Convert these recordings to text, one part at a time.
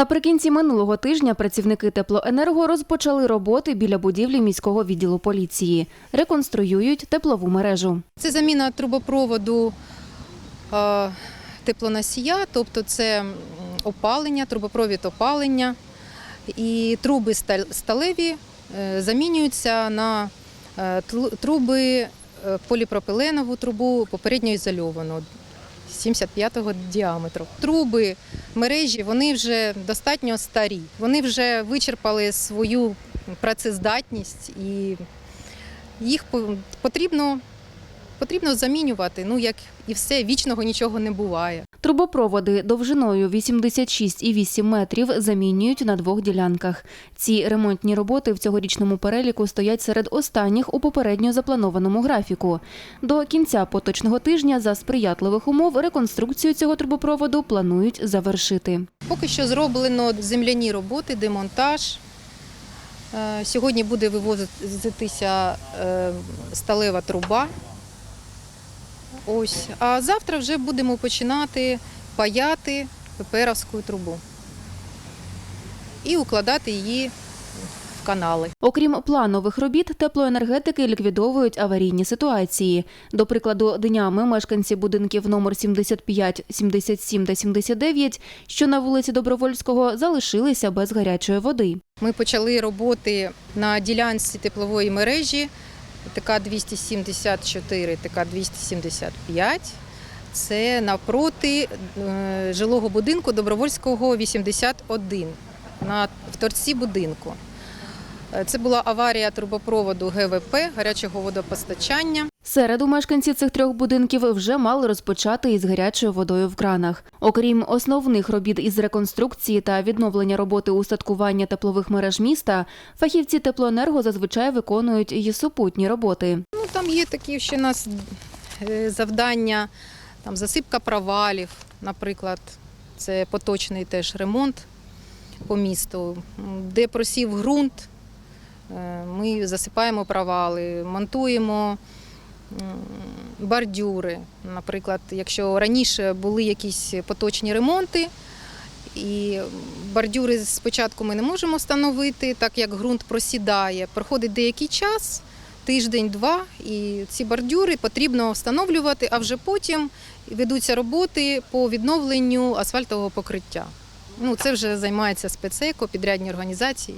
Наприкінці минулого тижня працівники теплоенерго розпочали роботи біля будівлі міського відділу поліції. Реконструюють теплову мережу. Це заміна трубопроводу теплоносія, тобто це опалення, трубопровід опалення. І труби сталеві е, замінюються на е, труби е, поліпропиленову трубу попередньо ізольовану 75-го діаметру. Труби мережі вони вже достатньо старі. Вони вже вичерпали свою працездатність і їх потрібно Потрібно замінювати, ну як і все, вічного нічого не буває. Трубопроводи довжиною 86,8 метрів замінюють на двох ділянках. Ці ремонтні роботи в цьогорічному переліку стоять серед останніх у попередньо запланованому графіку. До кінця поточного тижня за сприятливих умов реконструкцію цього трубопроводу планують завершити. Поки що зроблено земляні роботи, демонтаж. Е, Сьогодні буде вивозитися е, сталева труба. Ось. А завтра вже будемо починати паяти пеперовську трубу і укладати її в канали. Окрім планових робіт, теплоенергетики ліквідовують аварійні ситуації. До прикладу, днями мешканці будинків номер 75, 77 та 79, що на вулиці Добровольського, залишилися без гарячої води. Ми почали роботи на ділянці теплової мережі ТК 274, ТК 275. Це навпроти е, жилого будинку Добровольського 81 на вторці будинку. Е, Це була аварія трубопроводу ГВП гарячого водопостачання. Середу мешканці цих трьох будинків вже мали розпочати із гарячою водою в кранах. Окрім основних робіт із реконструкції та відновлення роботи устаткування теплових мереж міста, фахівці теплоенерго зазвичай виконують і супутні роботи. Ну, там є такі ще у нас е, завдання, там засипка провалів, наприклад, це поточний теж ремонт по місту, де просів ґрунт, е, ми засипаємо провали, монтуємо бордюри. Наприклад, якщо раніше були якісь поточні ремонти, і бордюри спочатку ми не можемо встановити, так як ґрунт просідає. Проходить деякий час, тиждень-два, і ці бордюри потрібно встановлювати, а вже потім ведуться роботи по відновленню асфальтового покриття. Ну, це вже займається спецеко, підрядні організації.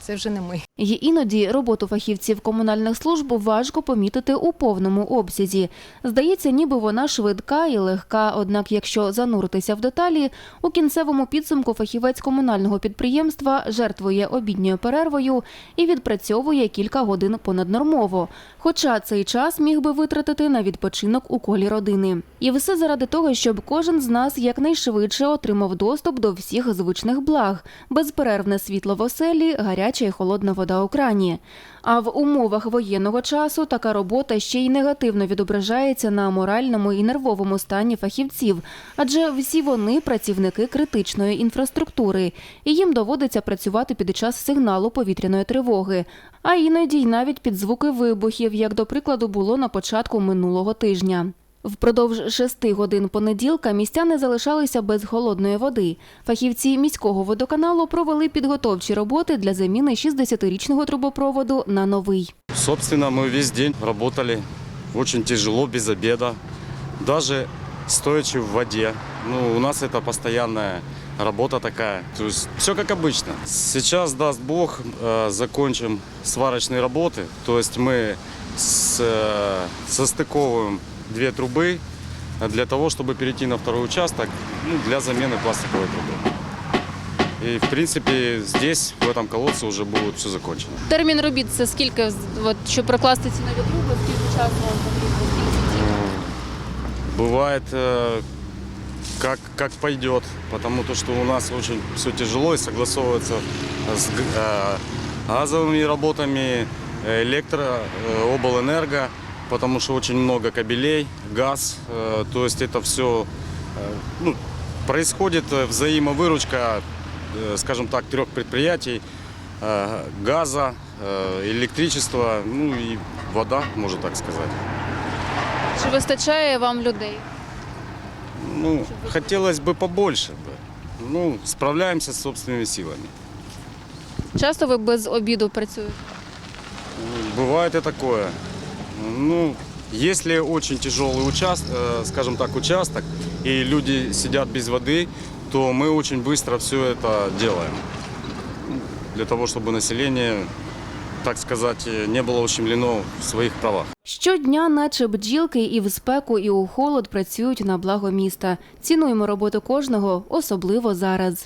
Це вже не ми. І іноді роботу фахівців комунальних служб важко помітити у повному обсязі. Здається, ніби вона швидка і легка. Однак, якщо зануритися в деталі, у кінцевому підсумку фахівець комунального підприємства жертвує обідньою перервою і відпрацьовує кілька годин понаднормово. Хоча цей час міг би витратити на відпочинок у колі родини. І все заради того, щоб кожен з нас якнайшвидше отримав доступ до всіх звичних благ, безперервне світло в оселі, гаряча і холодна вода у крані. А в умовах воєнного часу така робота ще й негативно відображається на моральному і нервовому стані фахівців, адже всі вони працівники критичної інфраструктури, і їм доводиться працювати під час сигналу повітряної тривоги, а іноді й навіть під звуки вибухів, як до прикладу було на початку минулого тижня. Впродовж шести годин понеділка містяни залишалися без холодної води. Фахівці міського водоканалу провели підготовчі роботи для заміни 60-річного трубопроводу на новий. Собственно, мы весь день работали. Очень тяжело, без обеда. Даже стоячи в воде. Ну, у нас это постоянная работа такая. То есть все как обычно. Сейчас, даст Бог, э, закончим сварочные работы. То есть мы с- э, состыковываем две трубы для того, чтобы перейти на второй участок ну, для замены пластиковой трубы. И, в принципе, здесь, в этом колодце, уже будет все закончено. Термін робіт це скільки, от, щоб прокласти ці нові труби, скільки часу вам потрібно? Бывает э, как, как пойдет, потому то, что у нас очень все тяжело и согласовывается с г- э, газовыми работами, э, электро, э, облэнерго, потому что очень много кабелей, газ, э, то есть это все ну, происходит э, взаимовыручка, э, скажем так, трех предприятий, э, газа, э, электричества, ну и вода, можно так сказать. Чи вистачає вам людей? Ну, хотелось бы побольше бы. ну, справляемся с собственными силами. Часто ви без обіду працюєте? Бывает и такое. Ну, если очень тяжелый участок, скажем так, участок, и люди сидят без воды, то мы очень быстро все это делаем. Ну, Для того, чтобы население, так сказать, не было ущемлено в своих правах. Щодня, наче бджілки, і в спеку, і у холод працюють на благо міста. Цінуємо роботу кожного, особливо зараз.